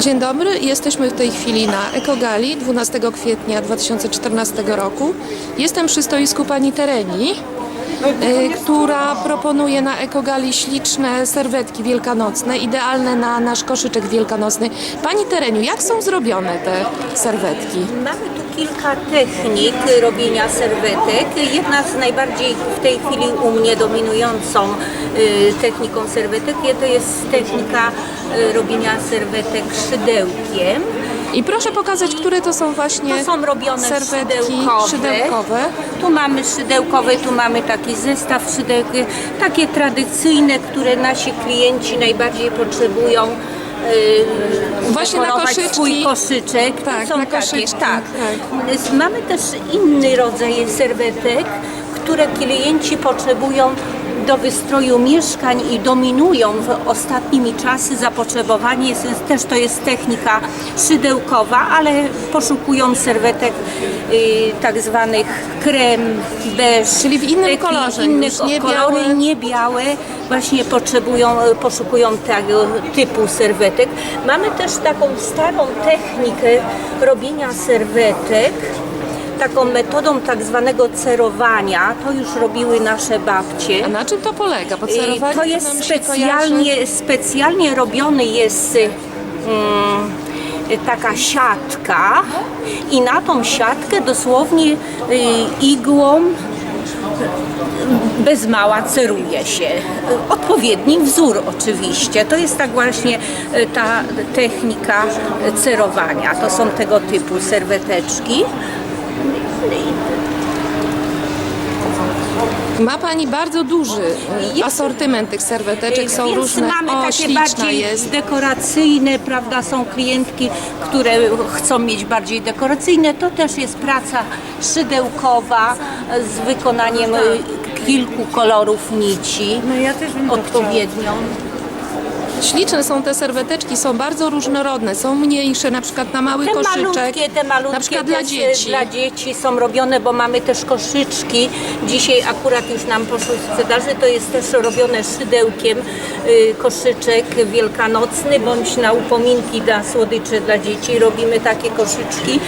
Dzień dobry, jesteśmy w tej chwili na Ekogali 12 kwietnia 2014 roku. Jestem przy stoisku pani Tereni, y, która proponuje na Ekogali śliczne serwetki wielkanocne, idealne na nasz koszyczek wielkanocny. Pani Tereniu, jak są zrobione te serwetki? Mamy tu kilka technik robienia serwetek. Jedna z najbardziej w tej chwili u mnie dominującą y, techniką serwetek to jest technika robienia serwetek szydełkiem. I proszę pokazać, które to są właśnie To są robione serwetki szydełkowe. szydełkowe. Tu mamy szydełkowe, tu mamy taki zestaw szydełki, takie tradycyjne, które nasi klienci najbardziej potrzebują. Yy, Właśnie na koszyczki. swój koszyczek. Tak, Są na takie, koszyczki, tak. tak. Mamy też inny rodzaj serwetek, które klienci potrzebują do wystroju mieszkań i dominują w ostatnimi czasy zapotrzebowanie. Jest, też to jest technika szydełkowa, ale poszukują serwetek y, tak zwanych krem, beż. Czyli w innym taki kolorze Innych nie kolory, białe. nie białe. Właśnie potrzebują, poszukują tego typu serwetek. Mamy też taką starą technikę robienia serwetek taką metodą tak zwanego cerowania. To już robiły nasze babcie. A na czym to polega? Bo cerowanie Y, To jest nam się kojarzy- specjalnie, specjalnie robiony jest y, mm, taka siatka i na tą siatkę dosłownie y, igłą bez mała ceruje się. Odpowiedni wzór oczywiście. To jest tak właśnie y, ta technika cerowania. To są tego typu serweteczki. Ma Pani bardzo duży e, asortyment tych serweteczek, są Więc różne. mamy o, takie śliczna bardziej jest. dekoracyjne, prawda, są klientki, które chcą mieć bardziej dekoracyjne. To też jest praca szydełkowa z wykonaniem kilku kolorów nici. No ja też bym to Odpowiednią. Śliczne są te serweteczki, są bardzo różnorodne, są mniejsze, na przykład na mały Te koszyczek, malutkie, te malutkie na przykład dla też, dzieci. dla dzieci są robione, bo mamy też koszyczki. Dzisiaj akurat już nam poszły w sprzedaży, to jest też robione szydełkiem y, koszyczek wielkanocny, bądź na upominki dla słodyczy dla dzieci robimy takie koszyczki.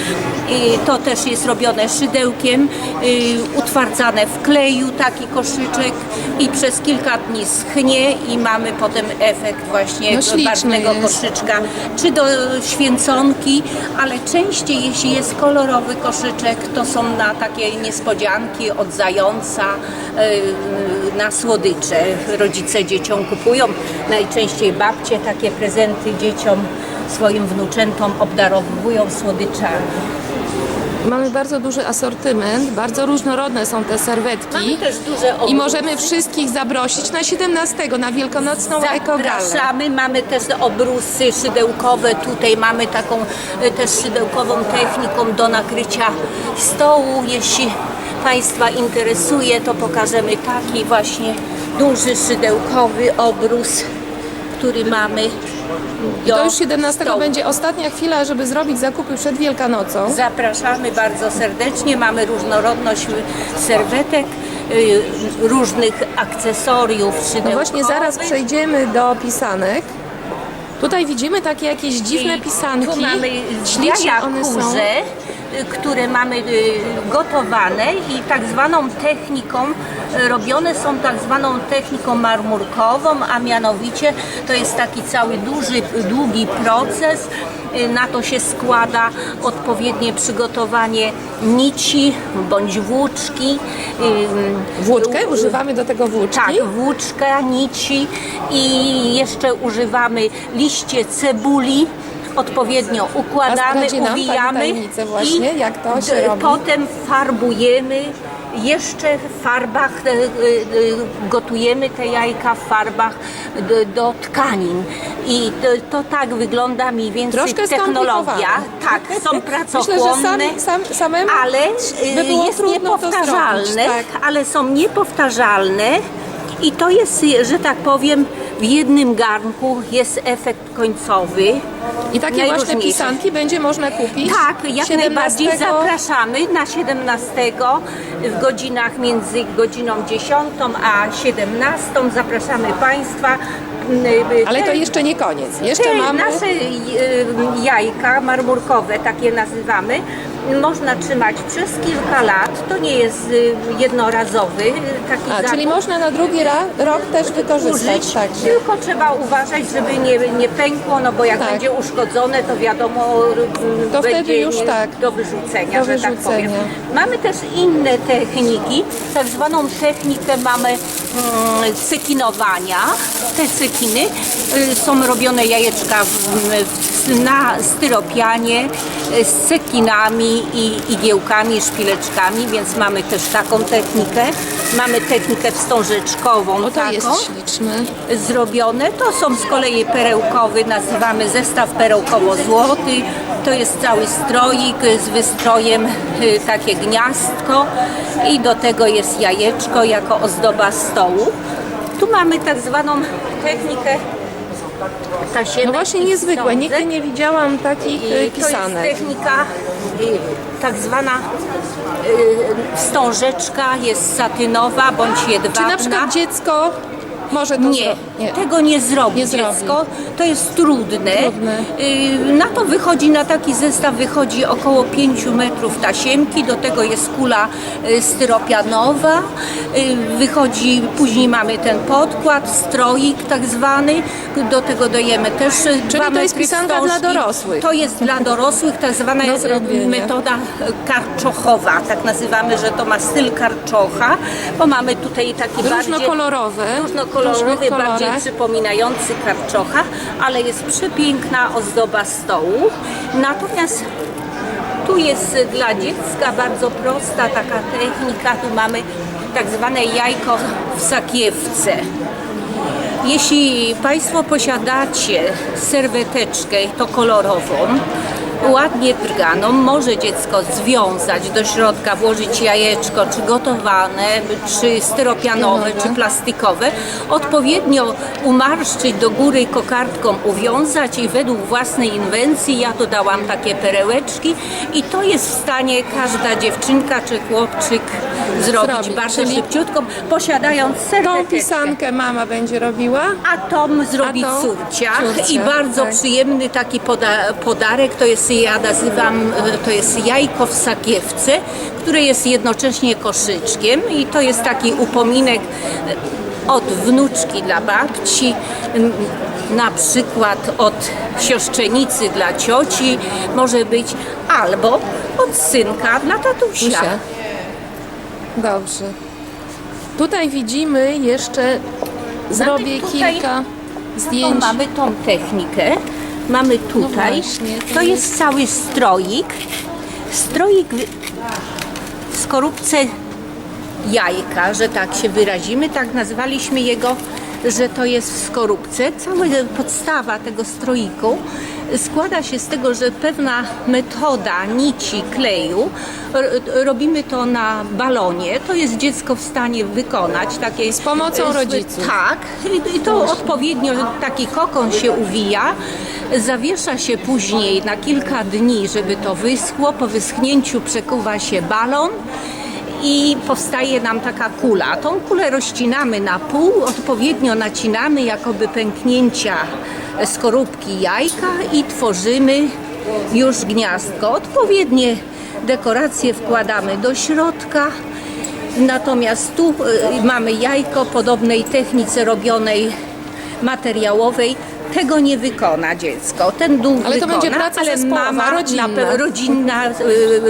I to też jest robione szydełkiem, y, utwardzane w kleju taki koszyczek i przez kilka dni schnie i mamy potem efekt właśnie No śliczny barwnego koszyczka, czy do święconki, ale częściej jeśli jest kolorowy koszyczek, to są na takie niespodzianki od zająca, yy, na słodycze. Rodzice dzieciom kupują, najczęściej babcie takie prezenty dzieciom, swoim wnuczętom obdarowują słodyczami. Mamy bardzo duży asortyment, bardzo różnorodne są te serwetki. Mamy też duże I obrusy. możemy wszystkich zaprosić na 17 na Wielkanocną Ekogalę. Zapraszamy, mamy też obrusy szydełkowe, tutaj mamy taką e, też szydełkową techniką do nakrycia stołu. Jeśli Państwa interesuje, to pokażemy taki właśnie duży szydełkowy obrus, który mamy do To już 17 stołu. będzie ostatnia chwila, żeby zrobić zakupy przed Wielkanocą. Zapraszamy bardzo serdecznie. Mamy różnorodność serwetek, y, różnych akcesoriów No szydełkowych. właśnie zaraz przejdziemy do pisanek. Tutaj widzimy takie jakieś dziwne I pisanki. Tu mamy Śliczne jaja one są. kurze, y, które mamy y, gotowane i tak zwaną techniką robione są tak zwaną techniką marmurkową, a mianowicie to jest taki cały duży, długi proces. Y, Na to się składa odpowiednie przygotowanie nici bądź włóczki. y, Włóczkę? Używamy do tego włóczki? tak, włóczka, nici i jeszcze używamy liście cebuli. Odpowiednio A układamy, nam pani uwijamy tajemnicę właśnie, i jak to się robi? potem farbujemy jeszcze w farbach, e, e, e, gotujemy te jajka w farbach do, do tkanin. I to, to tak wygląda mniej więcej Troszkę technologia. Tak, są Myślę, pracochłonne. że sam, sam, samemu ale by było jest niepowtarzalne, tak. ale są niepowtarzalne I to jest, że tak powiem, w jednym garnku jest efekt końcowy. I takie właśnie pisanki będzie można kupić. Tak, jak 17 najbardziej zapraszamy na 17 w godzinach między godziną 10 a 17. Zapraszamy Państwa. Y, Ale to jeszcze nie koniec. Jeszcze te mamy. nasze y, jajka marmurkowe, takie nazywamy, można trzymać przez kilka lat. To nie jest y, jednorazowy y, taki A, zakup. czyli można na drugi ra- rok też wykorzystać. użyć, Także. tylko trzeba uważać, żeby nie, nie pękło, no bo jak Tak. będzie uszkodzone, to wiadomo, mm, To będzie wtedy już nie- tak. do wyrzucenia, Do że tak powiem. wyrzucenia. Mamy też inne techniki, tak zwaną technikę mamy mm, cekinowania. Te cekiny y, są robione jajeczka w, w, na styropianie y, z i igiełkami, szpileczkami, więc mamy też taką technikę. Mamy technikę wstążeczkową O, to taką jest śliczny. zrobione. To są z kolei perełkowy, nazywamy zestaw perełkowo-złoty. To jest cały stroik z wystrojem y, takie gniazdko i do tego jest jajeczko jako ozdoba stołu. Tu mamy tak zwaną technikę No właśnie niezwykłe. Nigdy nie widziałam takich I y, to jest pisanek. technika y, tak zwana y, wstążeczka, jest satynowa bądź jedwabna. Czy na przykład dziecko może to Nie, nie. tego nie zrobi Nie zrobi. dziecko. To jest trudne. Trudne. Y, Na to wychodzi, na taki zestaw wychodzi około 5 metrów tasiemki, do tego jest kula y, styropianowa, y, wychodzi, później mamy ten podkład, stroik tak zwany, do tego dajemy też dwa to jest pisanka dla dorosłych. To jest dla dorosłych, tak zwana Do jest, zrobienia. metoda karczochowa, tak nazywamy, że to ma styl karczocha, bo mamy tutaj taki bardziej Różnokolorowe. w różnokolorowy, różnych bardziej przypominający karczocha, ale jest przepiękna ozdoba stołu. Natomiast tu jest dla dziecka bardzo prosta taka technika. Tu mamy tak zwane jajko w sakiewce. Jeśli Państwo posiadacie serweteczkę, to kolorową, ładnie drganą, może dziecko związać do środka, włożyć jajeczko, czy gotowane, czy styropianowe, czy plastikowe, odpowiednio umarszczyć do góry kokardką, uwiązać i według własnej inwencji, ja dodałam takie perełeczki. I to jest w stanie każda dziewczynka czy chłopczyk zrobić. Zrobić, bardzo czyli- szybciutko, posiadając Tą serweteczkę. pisankę mama będzie robiła. A Tom zrobi A to córciach córcia, i bardzo tak. przyjemny taki poda- podarek, to jest, ja nazywam, e, to jest jajko w sakiewce, które jest jednocześnie koszyczkiem i to jest taki upominek e, od wnuczki dla babci, na przykład od siostrzenicy dla cioci może być, albo od synka dla tatusia. Usia. Dobrze. Tutaj widzimy jeszcze, zrobię tutaj- kilka zdjęć. mamy tą technikę. Mamy tutaj. No właśnie, to jest cały stroik. Stroik w skorupce jajka, że tak się wyrazimy. Tak nazwaliśmy jego, że to jest w skorupce. Cała podstawa tego stroiku składa się z tego, że pewna metoda nici kleju, robimy to na balonie, to jest dziecko w stanie wykonać. Takie, Z pomocą rodziców. Tak, i to odpowiednio taki kokon się uwija, zawiesza się później na kilka dni, żeby to wyschło. Po wyschnięciu przekuwa się balon i powstaje nam taka kula. Tą kulę rozcinamy na pół, odpowiednio nacinamy jakoby pęknięcia skorupki jajka i tworzymy już gniazdko. Odpowiednie dekoracje wkładamy do środka. Natomiast tu y, mamy jajko podobnej technice robionej materiałowej. Tego nie wykona dziecko. Ten dół Ale to wykona, będzie praca ale zespołowa, mama rodzinna. Na, pe- rodzinna, y,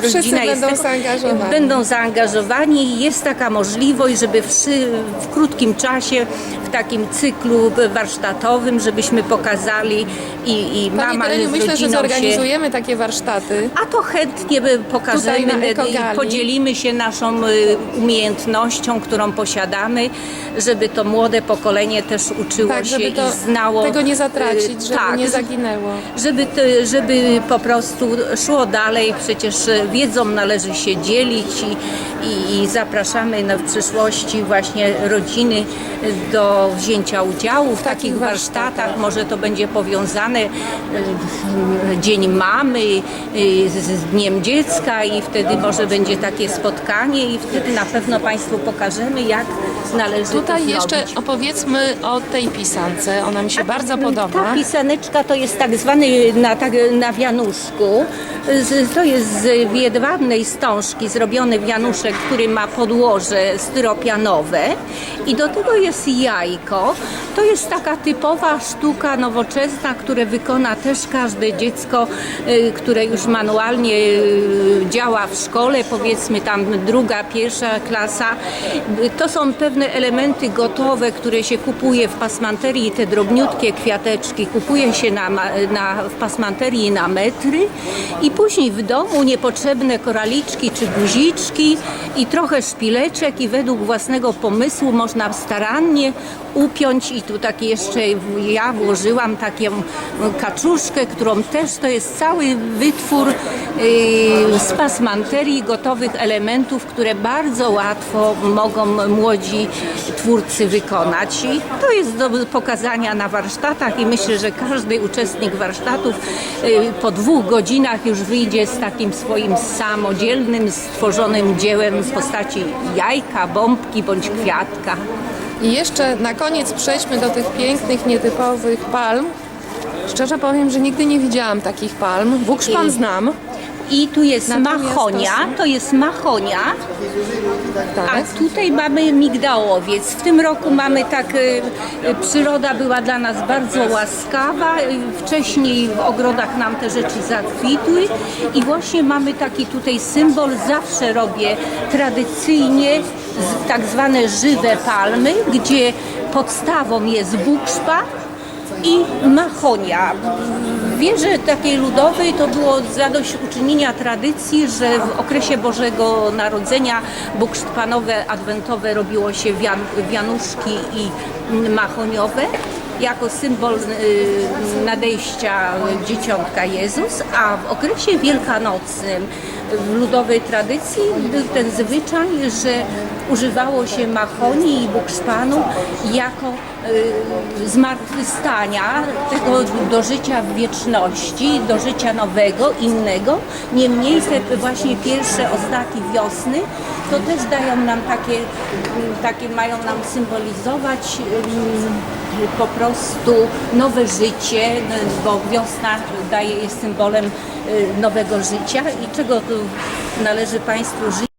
Wszyscy rodzina jest będą zaangażowani. Będą zaangażowani i jest taka możliwość, żeby w, szy- w krótkim czasie, w takim cyklu warsztatowym, żebyśmy pokazali i, i Pani mama Tereniu, z myślę, że rodziną się... zorganizujemy takie warsztaty. A to chętnie by pokażemy Tutaj na i Ekogali. podzielimy się naszą y, umiejętnością, którą posiadamy, żeby to młode pokolenie też uczyło Tak, się żeby to, i znało. tego nie y, zatracić, żeby tak, nie zaginęło. żeby, żeby po prostu szło dalej. Przecież wiedzą należy się dzielić i, i, i zapraszamy na, w przyszłości właśnie rodziny do wzięcia udziału w takich warsztatach. Może to będzie powiązane y, Dzień Mamy y, z, Dniem Dziecka i wtedy może będzie takie spotkanie i wtedy na pewno Państwu pokażemy, jak należy Tutaj jeszcze opowiedzmy o tej pisance. Ona mi się bardzo podoba. Ta pisaneczka to jest tak zwany na, tak, na wianuszku. To jest z jedwabnej stążki zrobiony wianuszek, który ma podłoże styropianowe i do tego jest To jest taka typowa sztuka nowoczesna, które wykona też każde dziecko, y, które już manualnie y, działa w szkole, powiedzmy tam druga, pierwsza klasa. To są pewne elementy gotowe, które się kupuje w pasmanterii, te drobniutkie kwiateczki kupuje się na, na, w pasmanterii na metry i później w domu niepotrzebne koraliczki czy guziczki i trochę szpileczek i według własnego pomysłu można starannie upiąć i tu takie jeszcze ja włożyłam taką kaczuszkę, którą też to jest cały wytwór yy, z pasmanterii gotowych elementów, które bardzo łatwo mogą młodzi twórcy wykonać i to jest do pokazania na warsztatach i myślę, że każdy uczestnik warsztatów yy, po dwóch godzinach już wyjdzie z takim swoim samodzielnym, stworzonym dziełem w postaci jajka, bombki bądź kwiatka. I jeszcze na koniec przejdźmy do tych pięknych, nietypowych palm. Szczerze powiem, że nigdy nie widziałam takich palm. Wukszpan I- znam, I tu jest Natomiast to są- to jest machonia, tak. a tutaj mamy migdałowiec. W tym roku mamy tak, y, y, przyroda była dla nas bardzo łaskawa. y, Wcześniej w ogrodach nam te rzeczy zakwitły i właśnie mamy taki tutaj symbol. Zawsze robię tradycyjnie z- tak zwane żywe palmy, gdzie podstawą jest bukszpa i machonia. Wierze takiej ludowej to było zadośćuczynienia tradycji, że w okresie Bożego Narodzenia bukszpanowe, adwentowe robiło się wian, wianuszki i mahoniowe. Jako symbol y, nadejścia dzieciątka Jezus, a w okresie wielkanocnym w ludowej tradycji był ten zwyczaj, że używało się mahonii i bukszpanu jako zmartwychwstania tego do życia w wieczności, do życia nowego, innego. Niemniej te właśnie pierwsze oznaki wiosny to też dają nam takie, mm, takie mają nam symbolizować mm, po prostu nowe życie, bo wiosna daje jest symbolem y, nowego życia i czego tu należy Państwu życzyć.